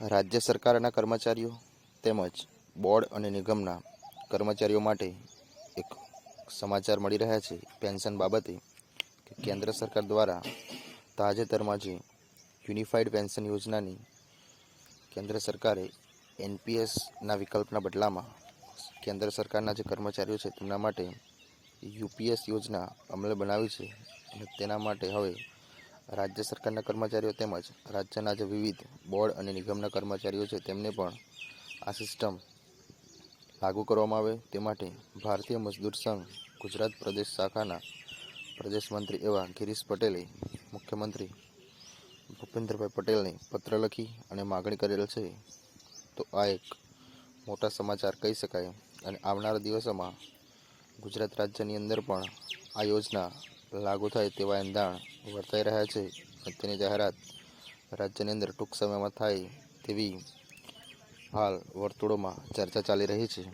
રાજ્ય સરકારના કર્મચારીઓ તેમજ બોર્ડ અને નિગમના કર્મચારીઓ માટે એક સમાચાર મળી રહ્યા છે પેન્શન બાબતે કે કેન્દ્ર સરકાર દ્વારા તાજેતરમાં જે યુનિફાઈડ પેન્શન યોજનાની કેન્દ્ર સરકારે એનપીએસના વિકલ્પના બદલામાં કેન્દ્ર સરકારના જે કર્મચારીઓ છે તેમના માટે યુપીએસ યોજના અમલ બનાવી છે અને તેના માટે હવે રાજ્ય સરકારના કર્મચારીઓ તેમજ રાજ્યના જે વિવિધ બોર્ડ અને નિગમના કર્મચારીઓ છે, તેમને પણ આ સિસ્ટમ લાગુ કરવામાં આવે. તે માટે ભારતીય મજદૂર સંઘ, ગુજરાત પ્રદેશ શાખાના પ્રદેશ મંત્રી એવા ગિરીશ પટેલે મુખ્યમંત્રી ભૂપેન્દ્રભાઈ પટેલને પત્ર લખી અને માગણી કરેલ છે. તો આ એક મોટા સમાચાર કહી શકાય. અને આવનારા દિવસોમાં ગુજરાત રાજ્યની અંદર પણ આ યોજના લાગુ થાય તેવા એંધાણ વર્તાઈ રહ્યા છે અને તેની જાહેરાત રાજ્યની અંદર ટૂંક સમયમાં થાય તેવી હાલ વર્તુળોમાં ચર્ચા ચાલી રહી છે.